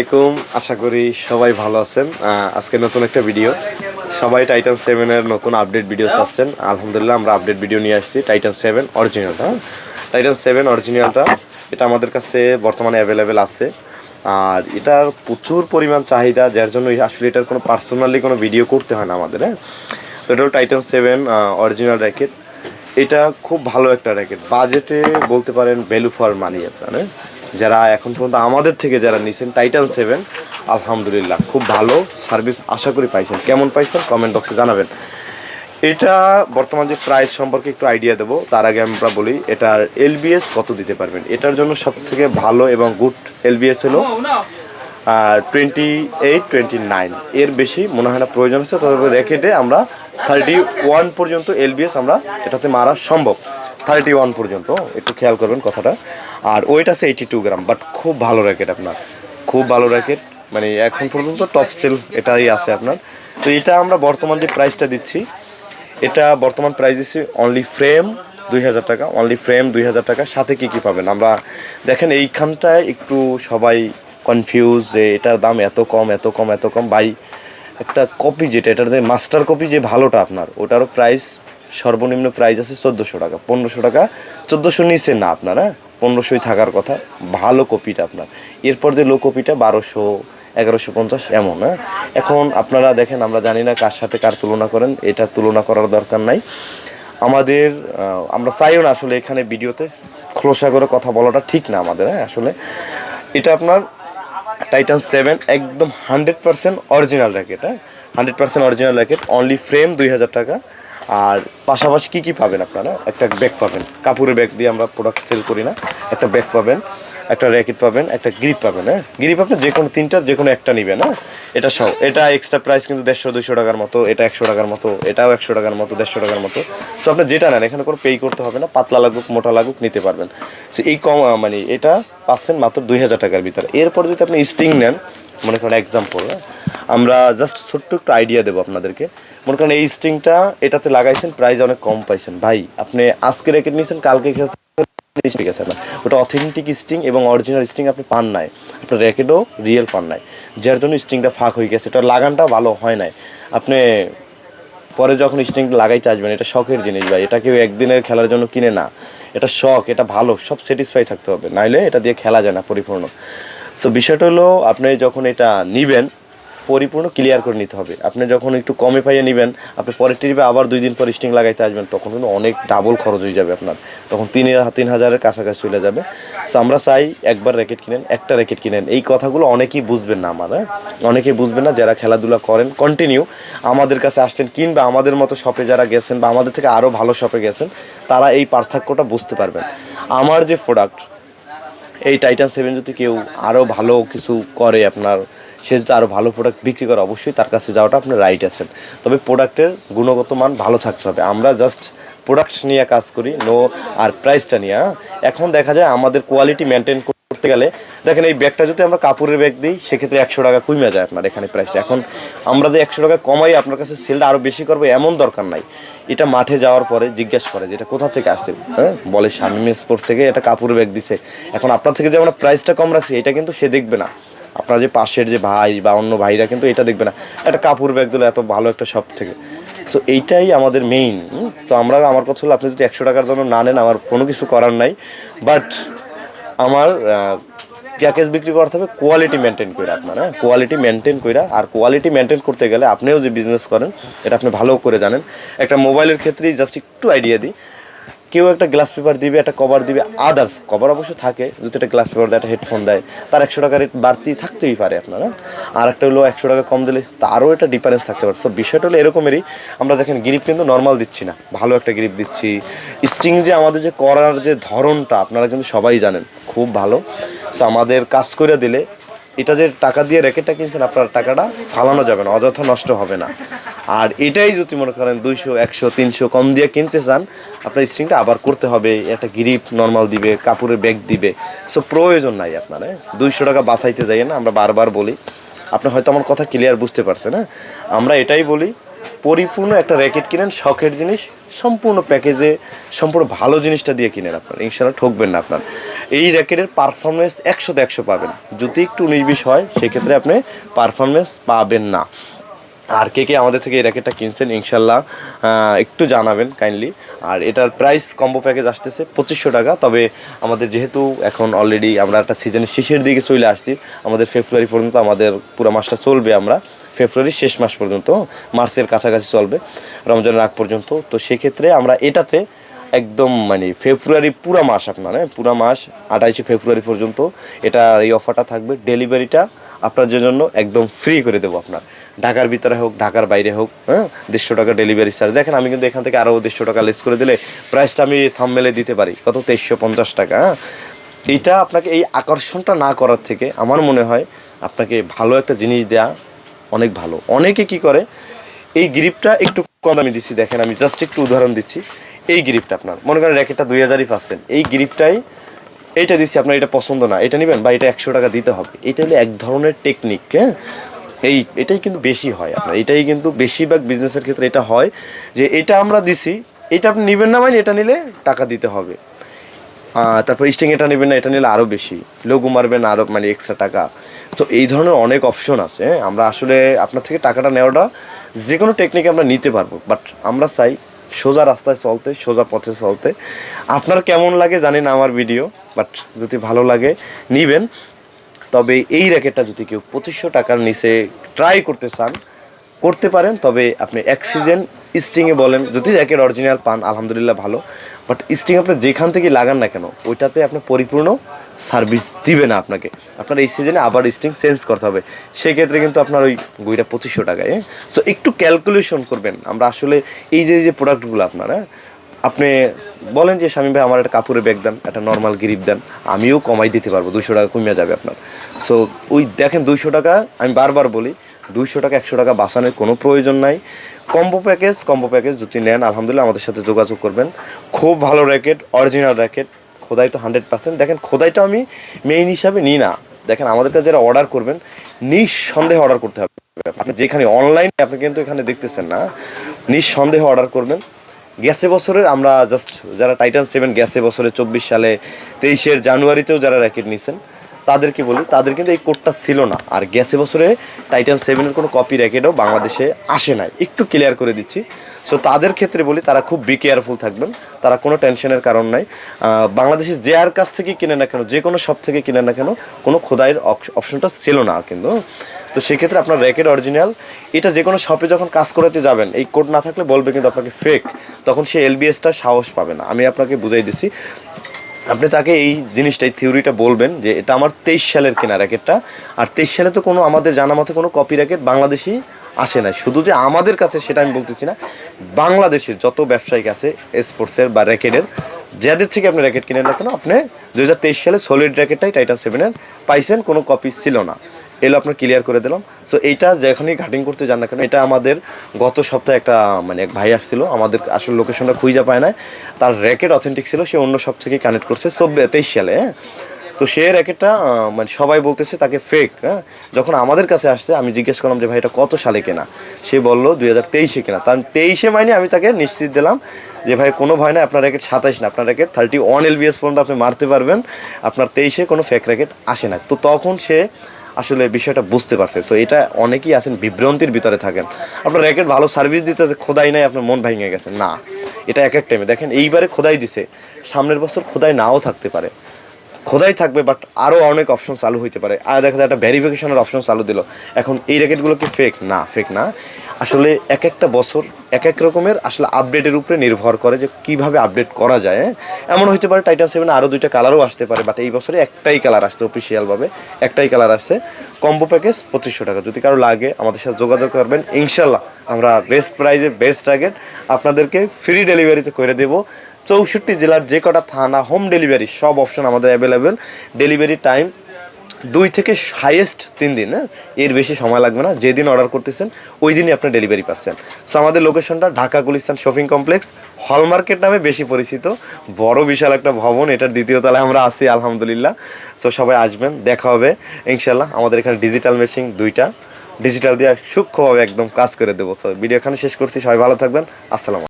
আলাইকুম, আশা করি সবাই ভালো আছেন। আজকে নতুন একটা ভিডিও সবাই টাইটান সেভেনের নতুন আপডেট ভিডিও চাচ্ছেন আলহামদুলিল্লাহ, আমরা আপডেট ভিডিও নিয়ে আসছি টাইটান সেভেন অরিজিনালটা টাইটান সেভেন অরিজিনালটা এটা আমাদের কাছে বর্তমানে অ্যাভেলেবেল আছে। আর এটার প্রচুর পরিমাণ চাহিদা, যার জন্য আসলে এটার কোনো পার্সোনালি কোনো ভিডিও করতে হয় না আমাদের হ্যাঁ? তো এটা হলো টাইটান সেভেন অরিজিনাল র্যাকেট এটা খুব ভালো একটা র্যাকেট বাজেটে বলতে পারেন ভ্যালু ফর মানি আপনার হ্যাঁ? যারা এখন পর্যন্ত আমাদের থেকে যারা নিছেন টাইটান সেভেন আলহামদুলিল্লাহ, খুব ভালো সার্ভিস আশা করি পাইছেন। কেমন পাইছেন? কমেন্ট বক্সে জানাবেন। এটা বর্তমান যে প্রাইস সম্পর্কে একটু আইডিয়া দেবো। তার আগে আমরা বলি, এটার এলবিএস কত দিতে পারবেন? এটার জন্য সব থেকে ভালো এবং গুড এল বি এলবিএস হলো টোয়েন্টি এইট টোয়েন্টি নাইন এর বেশি মনে হয় না, প্রয়োজন আছে। তবে র্যাকেটে আমরা থার্টি ওয়ান পর্যন্ত এলবিএস আমরা এটাতে মারা সম্ভব। থার্টি ওয়ান পর্যন্ত, একটু খেয়াল করবেন কথাটা। আর ওয়েট আছে এইটি টু গ্রাম বাট খুব ভালো র্যাকেট আপনার। খুব ভালো র্যাকেট মানে এখন পর্যন্ত টপ সেল এটাই আছে আপনার। তো এটা আমরা বর্তমান যে প্রাইসটা দিচ্ছি, এটা বর্তমান প্রাইস দিচ্ছি অনলি ফ্রেম দুই হাজার টাকা অনলি ফ্রেম দুই হাজার টাকা। সাথে কি কি পাবেন? আমরা দেখেন এইখানটায় একটু সবাই কনফিউজ যে এটার দাম এত কম এত কম এত কম। বাই একটা কপি যেটা, এটার যে মাস্টার কপি যে ভালোটা আপনার, ওটারও প্রাইস সর্বনিম্ন প্রাইস আছে চোদ্দোশো টাকা, পনেরোশো টাকা। চোদ্দোশো নিচে না আপনার হ্যাঁ? পনেরোশোই থাকার কথা, ভালো কপিটা আপনার। এরপর যে লো কপিটা, বারোশো, এগারোশো পঞ্চাশ, এমন হ্যাঁ? এখন আপনারা দেখেন, আমরা জানি না কার সাথে কার তুলনা করেন, এটা তুলনা করার দরকার নাই। আমাদের আমরা চাইও না আসলে এখানে ভিডিওতে খোলসা করে কথা বলাটা ঠিক না আমাদের হ্যাঁ আসলে। এটা আপনার টাইটান সেভেন একদম হান্ড্রেড পার্সেন্ট অরিজিনাল র্যাকেট হ্যাঁ? Hundred percent original racket only frame দুই হাজার টাকা। আর পাশাপাশি কী কী পাবেন আপনারা? একটা ব্যাগ পাবেন। কাপড়ের ব্যাগ দিয়ে আমরা প্রোডাক্ট সেল করি না। একটা ব্যাগ পাবেন, একটা র্যাকেট পাবেন, একটা গ্রিপ পাবেন হ্যাঁ? গ্রিপ আপনি যে কোনো তিনটা, যে কোনো একটা নেবেন হ্যাঁ? এটা সহ। এটা এক্সট্রা প্রাইস কিন্তু দেড়শো দুশো টাকার মতো, এটা একশো টাকার মতো, এটাও একশো টাকার মতো, দেড়শো টাকার মতো। সো আপনি যেটা নেন, এখানে কোনো পেই করতে হবে না, পাতলা লাগুক, মোটা লাগুক, নিতে পারবেন। সো এই কম মানে এটা পাচ্ছেন মাত্র দুই হাজার টাকার ভিতরে। এরপর যদি আপনি স্টিং নেন, মনে করেন এক্সাম্পল আমরা জাস্ট ছোট্ট একটু আইডিয়া দেবো আপনাদেরকে। মনে করেন এই স্টিংটা এটাতে লাগাইছেন প্রাইস অনেক কম পাইছেন। ভাই, আপনি আজকে রেখে নিয়েছেন, কালকে ঠিক আছে না ওটা অথেন্টিক স্টিং এবং অরিজিনাল স্টিং আপনি পান নাই। আপনার র্যাকেটও রিয়েল পান নাই। যার জন্য স্টিংটা ফাঁক হয়ে গেছে। এটা লাগানটা ভালো হয় নাই। আপনি পরে যখন স্টিংটা লাগাইতে আসবেন, এটা শখের জিনিস ভাই। এটা কেউ একদিনের খেলার জন্য কিনে না। এটা শখ, এটা ভালো, সব স্যাটিসফাই থাকতে হবে। নাইলে এটা দিয়ে খেলা যায় না, পরিপূর্ণ। সো বিষয়টা হলো, আপনি যখন এটা নিবেন পরিপূর্ণ ক্লিয়ার করে নিতে হবে। আপনি যখন একটু কমে পাইয়ে নেবেন, আপনি পরের ট্রিপে আবার দুই দিন পর স্টিং লাগাইতে আসবেন, তখন কিন্তু অনেক ডাবল খরচ হয়ে যাবে আপনার। তখন তিন তিন হাজারের কাছাকাছি চলে যাবে। সো আমরা চাই একবার র্যাকেট কিনেন, একটা র্যাকেট কিনেন। এই কথাগুলো অনেকেই বুঝবেন না আমার হ্যাঁ? অনেকেই বুঝবেন না যারা খেলাধুলা করেন। কন্টিনিউ আমাদের কাছে আসছেন কিংবা আমাদের মতো শপে যারা গেছেন বা আমাদের থেকে আরও ভালো শপে গেছেন, তারা এই পার্থক্যটা বুঝতে পারবেন। আমার যে প্রোডাক্ট এই টাইটান সেভেন যদি কেউ আরও ভালো কিছু করে আপনার সে যদি আরও ভালো প্রোডাক্ট বিক্রি করে, অবশ্যই তার কাছে যাওয়াটা আপনার রাইট আছেন। তবে প্রোডাক্টের গুণগত মান ভালো থাকতে হবে। আমরা জাস্ট প্রোডাক্ট নিয়ে কাজ করি নো আর প্রাইসটা নিয়ে হ্যাঁ? এখন দেখা যায় আমাদের কোয়ালিটি মেনটেন করতে গেলে, দেখেন এই ব্যাগটা যদি আমরা কাপড়ের ব্যাগ দিই, সেক্ষেত্রে একশো টাকা কমে যায় আপনার এখানে প্রাইসটা এখন আমরা যে একশো টাকা কমাই, আপনার কাছে সেলটা আরও বেশি করব, এমন দরকার নাই। এটা মাঠে যাওয়ার পরে জিজ্ঞেস করে যে এটা কোথা থেকে আসছে? হ্যাঁ? বলে স্বামী স্পোর্ট থেকে এটা কাপড়ের ব্যাগ দিছে। এখন আপনার থেকে যে আমরা প্রাইসটা কম রাখছি, এটা কিন্তু সে দেখবে না। আপনার যে পাশের যে ভাই বা অন্য ভাইরা কিন্তু এটা দেখবে না। একটা কাপড় ব্যাগ দিলে এত ভালো একটা শপ থেকে। সো এইটাই আমাদের মেইন তো আমরা, আমার কথা হলো আপনি যদি একশো টাকার জন্য না নেন, আমার কোনো কিছু করার নাই। বাট আমার প্যাকেজ বিক্রি করতে হবে কোয়ালিটি মেনটেন করে আপনার হ্যাঁ? কোয়ালিটি মেনটেন করে আর কোয়ালিটি মেনটেন করতে গেলে আপনিও যে বিজনেস করেন, এটা আপনি ভালো করে জানেন। একটা মোবাইলের ক্ষেত্রেই জাস্ট একটু আইডিয়া দিই। কেউ একটা গ্লাস পেপার দিবে, একটা কভার দিবে আদার্স কভার অবশ্য থাকে, যদি একটা গ্লাস পেপার দেয়, একটা হেডফোন দেয়, তার একশো টাকা রেট বাড়তি থাকতেই পারে আপনারা। আর একটা হলো একশো টাকা কম দিলে তারও একটা ডিফারেন্স থাকতে পারে। সো বিষয়টা হলো এরকমেরই, আমরা দেখেন গ্রিপ কিন্তু নর্মাল দিচ্ছি না। ভালো একটা গ্রিপ দিচ্ছি। স্ট্রিং যে আমাদের যে করার যে ধরনটা, আপনারা কিন্তু সবাই জানেন, খুব ভালো। সো আমাদের কাজ করে দিলে, এটা যে টাকা দিয়ে র্যাকেটটা কিনছেন, আপনার টাকাটা ফালানো যাবে না, অযথা নষ্ট হবে না। আর এটাই যদি মনে করেন দুইশো, একশো, তিনশো কম দিয়ে কিনতে চান, আপনার স্ট্রিংটা আবার করতে হবে, একটা গ্রিপ নর্মাল দিবে, কাপড়ের ব্যাগ দিবে। সো প্রয়োজন নাই আপনার হ্যাঁ? দুইশো টাকা বাঁচাইতে যাই না, আমরা বারবার বলি। আপনি হয়তো আমার কথা ক্লিয়ার বুঝতে পারছেন হ্যাঁ? আমরা এটাই বলি, পরিপূর্ণ একটা র্যাকেট কিনেন, শখের জিনিস, সম্পূর্ণ প্যাকেজে সম্পূর্ণ ভালো জিনিসটা দিয়ে কিনেন আপনার। ইনশাল্লাহ ঠকবেন না আপনার। এই র্যাকেটের পারফরমেন্স একশোতে একশো পাবেন। যদি একটু বিশ হয়, সেক্ষেত্রে আপনি পারফরমেন্স পাবেন না। আর কে কে আমাদের থেকে এই র্যাকেটটা কিনছেন, ইনশাল্লাহ একটু জানাবেন কাইন্ডলি আর এটার প্রাইস কম্বো প্যাকেজ আসতেছে পঁচিশশো টাকা, তবে আমাদের যেহেতু এখন অলরেডি আমরা একটা সিজনের শেষের দিকে চলে আসছি, আমাদের ফেব্রুয়ারি পর্যন্ত আমাদের পুরো মাসটা চলবে আমরা ফেব্রুয়ারির শেষ মাস পর্যন্ত, মার্চের কাছাকাছি চলবে, রমজানের আগ পর্যন্ত। তো সেক্ষেত্রে আমরা এটাতে একদম মানে ফেব্রুয়ারি পুরা মাস আপনার হ্যাঁ পুরা মাস, আঠাইশে ফেব্রুয়ারি পর্যন্ত এটা এই অফারটা থাকবে ডেলিভারিটা আপনাদের জন্য একদম ফ্রি করে দেবো আপনার। ঢাকার ভিতরে হোক, ঢাকার বাইরে হোক হ্যাঁ দেড়শো টাকা ডেলিভারি চার্জ দেখেন, আমি কিন্তু এখান থেকে আরও দেড়শো টাকা লেস করে দিলে প্রাইসটা আমি থামমেলে দিতে পারি, কত? তেইশশো পঞ্চাশ টাকা হ্যাঁ। এইটা আপনাকে এই আকর্ষণটা না করার থেকে আমার মনে হয় আপনাকে ভালো একটা জিনিস দেয়া অনেক ভালো। অনেকে কি করে, এই গ্রিপটা একটু কম আমি দিচ্ছি। দেখেন, আমি জাস্ট একটু উদাহরণ দিচ্ছি। এই গ্রিপটা আপনার, মনে করেন র্যাকেটটা দুই হাজারই পাচ্ছেন। এই গ্রিপটাই এইটা দিচ্ছি আপনার, এটা পছন্দ না। এটা নেবেন বা এটা একশো টাকা দিতে হবে। এটা হলো এক ধরনের টেকনিক হ্যাঁ। এই, এটাই কিন্তু বেশি হয় আপনার। এটাই কিন্তু বেশিরভাগ বিজনেসের ক্ষেত্রে এটা হয় যে এটা আমরা দিছি, এটা আপনি নেবেন না মানে এটা নিলে টাকা দিতে হবে। তারপর স্টিং এটা নেবেন না, এটা নিলে আরও বেশি। লঘু মারবেন আরও মানে এক্সট্রা টাকা। সো এই ধরনের অনেক অপশন আছে হ্যাঁ? আমরা আসলে আপনার থেকে টাকাটা নেওয়াটা যে কোনো টেকনিক আমরা নিতে পারব। বাট আমরা চাই সোজা রাস্তায় চলতে, সোজা পথে চলতে। আপনার কেমন লাগে জানি না আমার ভিডিও বাট যদি ভালো লাগে, নিবেন। তবে এই র্যাকেটটা যদি কেউ পঁচিশশো টাকার নিচে ট্রাই করতে চান, করতে পারেন, তবে আপনি অ্যাক্সিজেন স্টিংয়ে বলেন, যদি র্যাকেট অরিজিনাল পান, আলহামদুলিল্লাহ ভালো। বাট স্টিং আপনি যেখান থেকে লাগান না কেন, ওইটাতে আপনি পরিপূর্ণ সার্ভিস দিবে না আপনাকে। আপনার এই সিজনে আবার স্টিং চেঞ্জ করতে হবে। সেক্ষেত্রে কিন্তু আপনার ওই বইটা পঁচিশশো টাকায় হ্যাঁ? সো একটু ক্যালকুলেশন করবেন। আমরা আসলে এই যে যে প্রোডাক্টগুলো আপনার হ্যাঁ? আপনি বলেন যে, স্বামী ভাই, আমার একটা কাপড়ের ব্যাগ দেন, একটা নর্মাল গ্রিপ দেন, আমিও কমাই দিতে পারব দুশো টাকা কমিয়ে যাবে আপনার। সো ওই দেখেন দুইশো টাকা, আমি বারবার বলি, দুইশো টাকা, একশো টাকা বাঁচানোর কোনো প্রয়োজন নাই। কম্বো প্যাকেজ কম্বো প্যাকেজ যদি নেন, আলহামদুলিল্লাহ আমাদের সাথে যোগাযোগ করবেন। খুব ভালো র্যাকেট অরিজিনাল র্যাকেট খোদাই তো হান্ড্রেড পার্সেন্ট দেখেন, খোদাইটা আমি মেইন হিসাবে নিই না। দেখেন, আমাদের কাছে যারা অর্ডার করবেন, নিঃসন্দেহে অর্ডার করতে হবে। আপনি যেখানে অনলাইনে আপনি কিন্তু এখানে দেখতেছেন না। নিঃসন্দেহে অর্ডার করবেন। গ্যাসে বছরের, আমরা জাস্ট যারা টাইটান সেভেন গ্যাসে বছরে চব্বিশ সালে, তেইশের জানুয়ারিতেও যারা র্যাকেট নিছেন, তাদেরকে বলি, তাদের কিন্তু এই কোডটা ছিল না। আর গ্যাসে বছরে টাইটান সেভেনের কোনো কপি র্যাকেটও বাংলাদেশে আসে নাই। একটু ক্লিয়ার করে দিচ্ছি। সো তাদের ক্ষেত্রে বলি, তারা খুব বি কেয়ারফুল থাকবেন। তারা কোনো টেনশনের কারণ নাই। বাংলাদেশে যে আর কাছ থেকে কিনে না কেন, যে কোনো শপ থেকে কিনে না কেন, কোনো খোদাইয়ের অপশনটা ছিল না কিন্তু। তো সেক্ষেত্রে আপনার র্যাকেট অরিজিনাল এটা যে কোনো শপে যখন কাজ করাতে যাবেন, এই কোড না থাকলে বলবে কিন্তু আপনাকে ফেক তখন সে এলবিএসটা সাহস পাবে না। আমি আপনাকে বুঝাই দিচ্ছি। আপনি তাকে এই জিনিসটা, এই থিওরিটা বলবেন যে এটা আমার তেইশ সালের কেনা র্যাকেটটা আর তেইশ সালে তো কোনো আমাদের জানা মতে কোনো কপি র্যাকেট বাংলাদেশি আসে না শুধু যে আমাদের কাছে সেটা আমি বলতেছি না, বাংলাদেশের যত ব্যবসায়িক আছে স্পোর্টসের বা র্যাকেটের যাদের থেকে আপনি র্যাকেট কিনেন না কেন, আপনি দু হাজার তেইশ সালে সলিড র্যাকেটটাই টাইটান সেভেনের পাইছেন, কোনো কপি ছিল না। এলো আপনার ক্লিয়ার করে দিলাম। সো এইটা যেখানেই ঘাটিং করতে যান না কেন, এটা আমাদের গত সপ্তাহে একটা মানে এক ভাই আসছিল, আমাদের আসলে লোকেশনটা খুঁজে পায় না তার র্যাকেট অথেন্টিক ছিল, সে অন্য সব থেকে কানেক্ট করছে চব্বিশ তেইশ সালে হ্যাঁ? তো সে র্যাকেটটা মানে সবাই বলতেছে তাকে ফেক হ্যাঁ? যখন আমাদের কাছে আসছে, আমি জিজ্ঞেস করলাম যে, ভাই, এটা কত সালে কেনা? সে বলল, দুই হাজার তেইশে কেনা। তার তেইশে মাইনে আমি তাকে নিশ্চিত দিলাম যে, ভাই, কোনো ভয় না আপনার র্যাকেট সাতাইশ না, আপনার র্যাকেট থার্টি ওয়ান এলবিএস পর্যন্ত আপনি মারতে পারবেন। আপনার তেইশে কোনো ফেক র্যাকেট আসে না। তো তখন সে আসলে বিষয়টা বুঝতে পারছে। তো এটা অনেকেই আছেন, বিভ্রান্তির ভিতরে থাকেন। আপনার র্যাকেট ভালো সার্ভিস দিতে খোদাই নাই আপনার মন ভেঙে গেছে। না, এটা এক এক টাইমে দেখেন, এইবারে খোদাই দিছে। সামনের বছর খোদাই নাও থাকতে পারে। খোদাই থাকবে বাট আরও অনেক অপশন চালু হইতে পারে। আর দেখা যায় একটা ভেরিফিকেশনের অপশন চালু দিল। এখন এই র্যাকেটগুলো কি ফেক না ফেক না। আসলে এক একটা বছর, এক এক রকমের আসলে আপডেটের উপরে নির্ভর করে যে কীভাবে আপডেট করা যায় হ্যাঁ? এমন হইতে পারে টাইটান সেভেন আরও দুইটা কালারও আসতে পারে বাট এই বছরে একটাই কালার আসছে অফিসিয়ালভাবে একটাই কালার আসছে কম্বো প্যাকেজ পঁচিশশো টাকা। যদি কারও লাগে, আমাদের সাথে যোগাযোগ করবেন। ইনশাল্লাহ আমরা বেস্ট প্রাইজে বেস্ট র্যাকেট আপনাদেরকে ফ্রি ডেলিভারিতে করে দেবো। চৌষট্টি জেলার যে কটা থানা হোম ডেলিভারি সব অপশন আমাদের অ্যাভেলেবেল ডেলিভারি টাইম দুই থেকে হাইয়েস্ট তিন দিন হ্যাঁ? এর বেশি সময় লাগবে না। যেদিন অর্ডার করতেছেন, ওই দিনই আপনি ডেলিভারি পাচ্ছেন। সো আমাদের লোকেশনটা ঢাকা গুলিস্তান শপিং কমপ্লেক্স হল মার্কেট নামে বেশি পরিচিত। বড় বিশাল একটা ভবন, এটার দ্বিতীয় তলায় আমরা আছি, আলহামদুলিল্লাহ। সো সবাই আসবেন, দেখা হবে। ইনশাল্লাহ আমাদের এখানে ডিজিটাল মেশিন দুইটা। ডিজিটাল দিয়ে সূক্ষ্মভাবে একদম কাজ করে দেবো। তো ভিডিও এখানে শেষ করছি। সবাই ভালো থাকবেন। আসসালাম